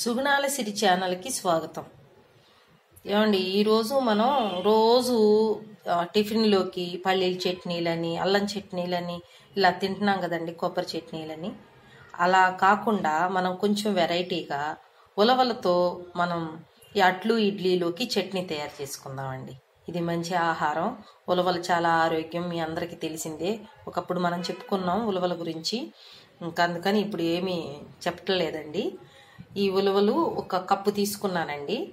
సుగుణాల సిరి ఛానల్కి స్వాగతం. ఏమండి ఈరోజు మనం రోజు టిఫిన్లోకి పల్లీల చట్నీలని అల్లం చట్నీలని ఇలా తింటున్నాం కదండి కొబ్బరి చట్నీలని. అలా కాకుండా మనం కొంచెం వెరైటీగా ఉలవలతో మనం ఈ అట్లు ఇడ్లీలోకి చట్నీ తయారు చేసుకుందామండి. ఇది మంచి ఆహారం. ఉలవలు చాలా ఆరోగ్యం మీ అందరికీ తెలిసిందే. ఒకప్పుడు మనం చెప్పుకున్నాం ఉలవల గురించి. ఇంకా అందుకని ఇప్పుడు ఏమీ చెప్పట్లేదండి. ఈ ఉలవలు ఒక కప్పు తీసుకున్నానండి.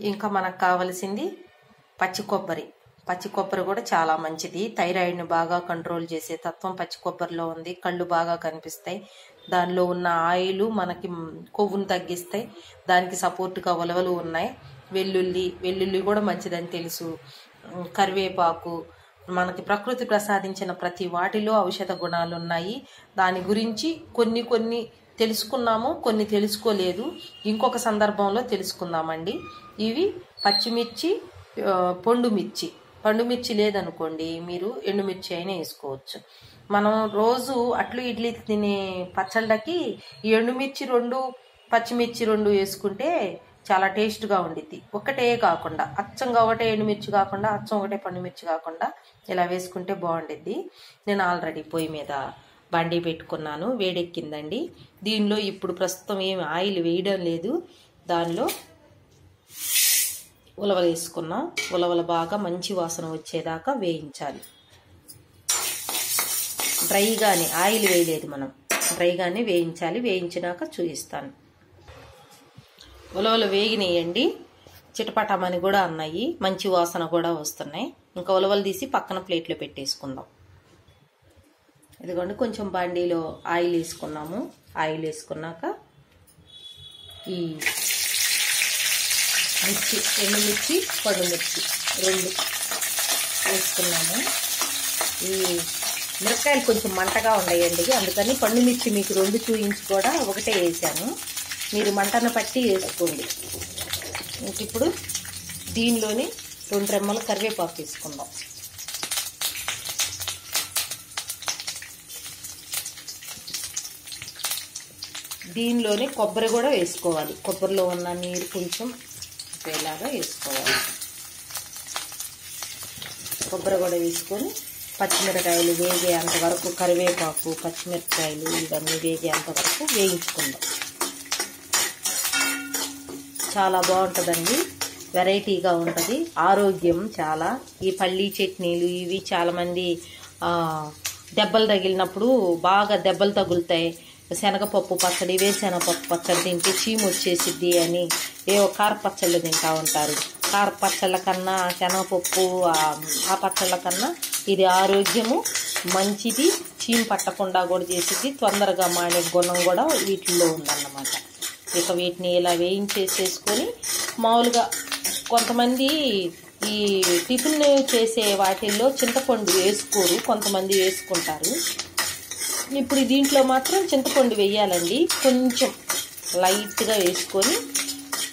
ఇంకా మనకు కావలసింది పచ్చి కొబ్బరి. పచ్చి కొబ్బరి కూడా చాలా మంచిది. థైరాయిడ్ని బాగా కంట్రోల్ చేసే తత్వం పచ్చి కొబ్బరిలో ఉంది. కళ్ళు బాగా కనిపిస్తాయి. దానిలో ఉన్న ఆయిల్ మనకి కొవ్వును తగ్గిస్తాయి. దానికి సపోర్ట్గా ఉలవలు ఉన్నాయి. వెల్లుల్లి వెల్లుల్లి కూడా మంచిదని తెలుసు. కరివేపాకు మనకి ప్రకృతి ప్రసాదించిన ప్రతి వాటిలో ఔషధ గుణాలు ఉన్నాయి. దాని గురించి కొన్ని కొన్ని తెలుసుకున్నాము కొన్ని తెలుసుకోలేదు. ఇంకొక సందర్భంలో తెలుసుకుందామండి. ఇవి పచ్చిమిర్చి పొండుమిర్చి. పండుమిర్చి పండు మిర్చి లేదనుకోండి మీరు ఎండుమిర్చి అయినా వేసుకోవచ్చు. మనం రోజు అట్లు ఇడ్లీ తినే పచ్చళ్ళకి ఈ ఎండుమిర్చి రెండు పచ్చిమిర్చి రెండు వేసుకుంటే చాలా టేస్ట్గా ఉండిద్ది. ఒకటే కాకుండా అచ్చంగా ఒకటే ఎండుమిర్చి కాకుండా అచ్చం ఒకటే పండుమిర్చి కాకుండా ఇలా వేసుకుంటే బాగుండిద్ది. నేను ఆల్రెడీ పొయ్యి మీద బండి పెట్టుకున్నాను వేడెక్కిందండి. దీనిలో ఇప్పుడు ప్రస్తుతం ఏమి ఆయిల్ వేయడం లేదు. దానిలో ఉలవలు వేసుకున్నాం. ఉలవలు బాగా మంచి వాసన వచ్చేదాకా వేయించాలి. డ్రైగానే ఆయిల్ వేయలేదు మనం. డ్రైగానే వేయించాలి. వేయించినాక చూపిస్తాను. ఉలవలు వేగినాయండి. చిటపటమని కూడా అన్నాయి. మంచి వాసన కూడా వస్తున్నాయి. ఇంకా ఉలవలు తీసి పక్కన ప్లేట్లో పెట్టేసుకుందాం. ఇదిగోండి కొంచెం బండిలో ఆయిల్ వేసుకున్నాము. ఆయిల్ వేసుకున్నాక ఈ మిర్చి ఎండుమిర్చి పొడిమిర్చి రెండు వేసుకున్నాము. ఈ మిరపకాయలు కొంచెం మంటగా ఉన్నాయండి అందుకని పండుమిర్చి మీకు రెండు చూయించి కూడా ఒకటే వేసాను. మీరు మంటను పట్టి వేసుకోండి. ఇంక ఇప్పుడు దీనిలోని రెండు రెమ్మలు కరివేపాకు తీసుకుందాం దీనిలోనే కొబ్బరి కూడా వేసుకోవాలి. కొబ్బరిలో ఉన్న నీరు కొంచెం ఇలాగా వేసుకోవాలి. కొబ్బరి కూడా వేసుకొని పచ్చిమిరకాయలు వేగేంత వరకు కరివేపాకు పచ్చిమిరపకాయలు ఇవన్నీ వేగేంత వరకు వేయించుకుందాం. చాలా బాగుంటుందండి. వెరైటీగా ఉంటుంది. ఆరోగ్యం చాలా. ఈ పల్లీ చట్నీలు ఇవి చాలామంది దెబ్బలు తగిలినప్పుడు బాగా దెబ్బలు తగులుతాయి. శనగపప్పు పచ్చడి వేరుశనగపప్పు పచ్చడి తింటే చీము వచ్చేసిద్ది అని ఏవో కార పచ్చళ్ళు తింటా ఉంటారు. కార పచ్చళ్ళ కన్నా శనగపప్పు ఆ ఆ పచ్చళ్ళ కన్నా ఇది ఆరోగ్యము మంచిది. చీము పట్టకుండా కూడా చేసిద్ది. తొందరగా మానే గుణం కూడా వీటిల్లో ఉందన్నమాట. ఇక వీటిని ఇలా వేయించేసేసుకొని మామూలుగా కొంతమంది ఈ టిఫిన్ చేసే వాటిల్లో చింతపండు వేసుకోరు. కొంతమంది వేసుకుంటారు. ఇప్పుడు దీంట్లో మాత్రం చింతపండు వేయాలండి. కొంచెం లైట్గా వేసుకొని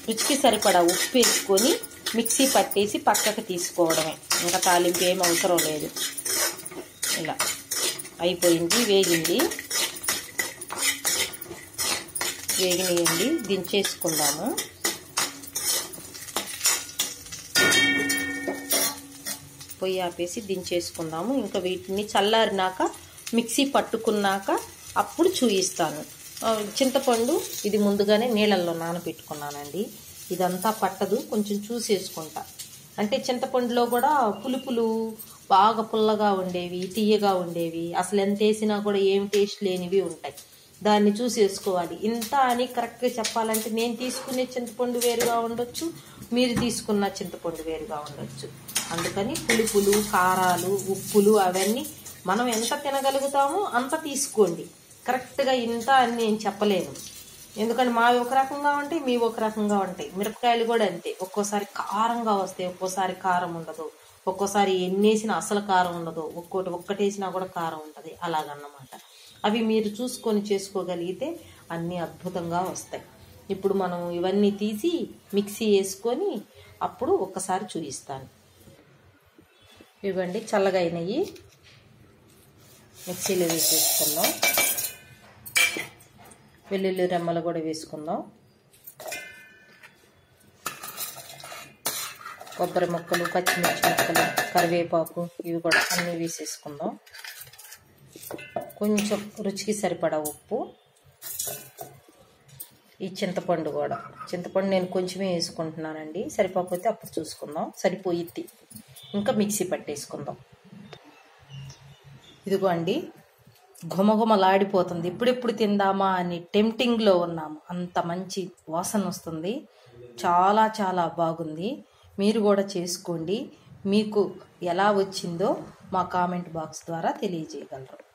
రుచికి సరిపడా ఉప్పు వేసుకొని మిక్సీ పట్టేసి పక్కకు తీసుకోవడమే. ఇంకా తాలింపు ఏం అవసరం లేదు. ఇలా అయిపోయింది వేగింది. వేగినాయండి దించేసుకుందాము. పొయ్యి ఆపేసి దించేసుకుందాము. ఇంకా వీటిని చల్లారినాక మిక్సీ పట్టుకున్నాక అప్పుడు చూయిస్తాను. చింతపండు ఇది ముందుగానే నీళ్ళల్లో నానబెట్టుకున్నానండి. ఇదంతా పట్టదు కొంచెం చూసేసుకుంటా. అంటే చింతపండులో కూడా పులుపులు బాగా పుల్లగా ఉండేవి తీయగా ఉండేవి. అసలు ఎంత వేసినా కూడా ఏం టేస్ట్ లేనివి ఉంటాయి. దాన్ని చూసేసుకోవాలి. ఇంత అని కరెక్ట్గా చెప్పాలంటే నేను తీసుకునే చింతపండు వేరుగా ఉండొచ్చు మీరు తీసుకున్న చింతపండు వేరుగా ఉండొచ్చు. అందుకని పులుపులు కారాలు ఉప్పులు అవన్నీ మనం ఎంత తినగలుగుతామో అంత తీసుకోండి. కరెక్ట్గా ఇంత అని నేను చెప్పలేను. ఎందుకంటే మావి ఒక రకంగా ఉంటాయి మీ ఒక రకంగా ఉంటాయి. మిరపకాయలు కూడా అంతే. ఒక్కోసారి కారంగా వస్తాయి ఒక్కోసారి కారం ఉండదు. ఒక్కోసారి ఎన్నేసినా అసలు కారం ఉండదు. ఒక్కోటి ఒక్కటేసినా కూడా కారం ఉంటుంది. అలాగన్నమాట. అవి మీరు చూసుకొని చేసుకోగలిగితే అన్నీ అద్భుతంగా వస్తాయి. ఇప్పుడు మనం ఇవన్నీ తీసి మిక్సీ వేసుకొని అప్పుడు ఒక్కసారి చూపిస్తాను. ఇవ్వండి చల్లగా అయినాయి. మిక్సీలో వేసేసుకుందాం. వెల్లుల్లి రెమ్మలు కూడా వేసుకుందాం. కొబ్బరి ముక్కలు పచ్చిమిర్చి ముక్కలు కరివేపాకు ఇవి కూడా అన్నీ వేసేసుకుందాం. కొంచెం రుచికి సరిపడా ఉప్పు. ఈ చింతపండు కూడా. చింతపండు నేను కొంచెమే వేసుకుంటున్నానండి. సరిపోకపోతే అప్పుడు చూసుకుందాం. సరిపోయిద్ది. ఇంకా మిక్సీ పట్టేసుకుందాం. ఇదిగో అండి ఘుమఘుమలాడిపోతుంది. ఇప్పుడిప్పుడు తిందామా అని టెంప్టింగ్లో ఉన్నాము. అంత మంచి వాసన వస్తుంది. చాలా చాలా బాగుంది. మీరు కూడా చేసుకోండి. మీకు ఎలా వచ్చిందో మా కామెంట్ బాక్స్ ద్వారా తెలియజేయగలరు.